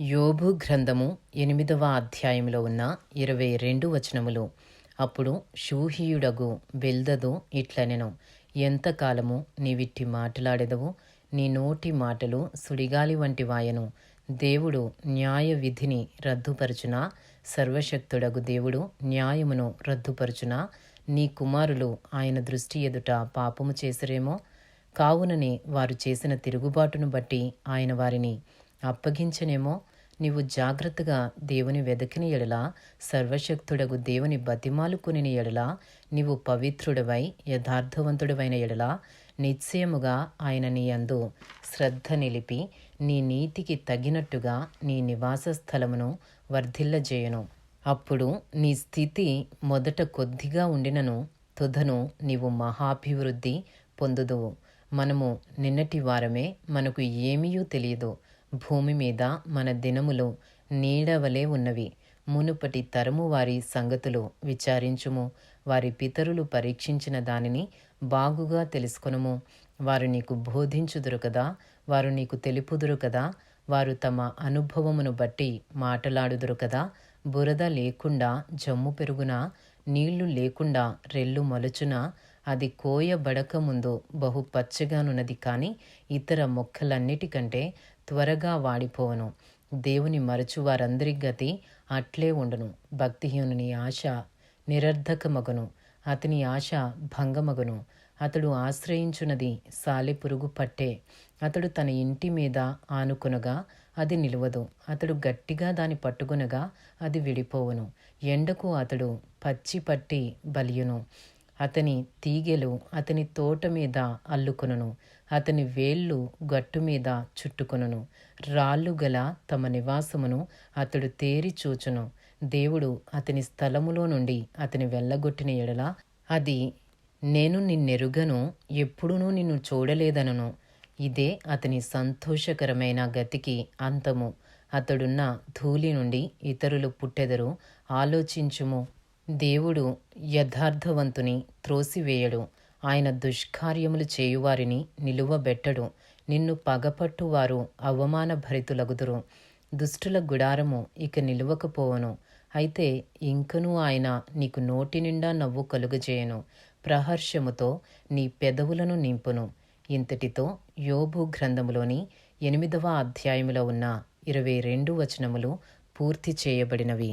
యోబు గ్రంథము ఎనిమిదవ అధ్యాయంలో ఉన్న ఇరవై రెండు వచనములు. అప్పుడు షూహియుడగు బెల్దదు ఇట్లనెను ఎంతకాలము నీవిట్టి మాట్లాడెదవు? నీ నోటి మాటలు సుడిగాలి వంటి వాయను. దేవుడు న్యాయ విధిని రద్దుపరచునా? సర్వశక్తుడగు దేవుడు న్యాయమును రద్దుపరచునా? నీ కుమారులు ఆయన దృష్టి ఎదుట పాపము చేసిరేమో? కావుననే వారు చేసిన తిరుగుబాటును బట్టి ఆయన వారిని అప్పగించనేమో? నీవు జాగ్రత్తగా దేవుని వెదకిన ఎడలా సర్వశక్తుడగు దేవుని బతిమాలుకుని ఎడలా నీవు పవిత్రుడవై యథార్థవంతుడవైన ఎడల నిశ్చయముగా ఆయన నీ అందు శ్రద్ధ నిలిపి నీ నీతికి తగినట్టుగా నీ నివాస స్థలమును వర్ధిల్లజేయను. అప్పుడు నీ స్థితి మొదట కొద్దిగా ఉండినను తుదను నీవు మహాభివృద్ధి పొందుదువు. మనము నిన్నటి వారమే మనకు ఏమీయూ తెలియదు. భూమి మీద మన దినములు నీడవలే ఉన్నవి. మునుపటి తరము వారి సంగతులు విచారించుము. వారి పితరులు పరీక్షించిన దానిని బాగుగా తెలుసుకొనుము. వారు నీకు బోధించుదురు కదా? వారు నీకు తెలుపుదురు కదా? వారు తమ అనుభవమును బట్టి మాటలాడుదురు కదా? బురద లేకుండా జమ్ము పెరుగున? నీళ్ళు లేకుండా రెల్లు మొలుచున? అది కోయబడక ముందు బహు పచ్చగానున్నది కానీ ఇతర మొక్కలన్నిటికంటే త్వరగా వాడిపోవను. దేవుని మరచు వారందరి గతి అట్లే ఉండును. భక్తిహీనుని ఆశ నిరర్ధకమగును. అతని ఆశ భంగమగును. అతడు ఆశ్రయించున్నది సాలెపురుగు పట్టే. అతడు తన ఇంటి మీద ఆనుకునగా అది నిలువదు. అతడు గట్టిగా దాని పట్టుకునగా అది విడిపోవును. ఎండకు అతడు పచ్చి పట్టి బలియును. అతని తీగెలు అతని తోట మీద అల్లుకొనును. అతని వేళ్ళు గట్టు మీద చుట్టుకొనును. రాళ్ళు గల తమ నివాసమును అతడు తేరి చూచును. దేవుడు అతని స్థలములో నుండి అతని వెళ్ళగొట్టిన ఎడల అది నేను నిన్నెరుగను ఎప్పుడునూ నిన్ను చూడలేదనను. ఇదే అతని సంతోషకరమైన గతికి అంతము. అతడున్న ధూళి నుండి ఇతరులు పుట్టెదరు ఆలోచించుము. దేవుడు యథార్థవంతుని త్రోసివేయడు. ఆయన దుష్కార్యములు చేయువారిని నిలువబెట్టడు. నిన్ను పగపట్టువారు అవమాన భరితులగుదురు దుష్టుల గుడారము ఇక నిలువకపోవను. అయితే ఇంకనూ ఆయన నీకు నోటి నిండా నవ్వు కలుగజేయను. ప్రహర్షముతో నీ పెదవులను నింపును. ఇంతటితో యోబు గ్రంథములోని ఎనిమిదవ అధ్యాయములో ఉన్న ఇరవై రెండు వచనములు పూర్తి చేయబడినవి.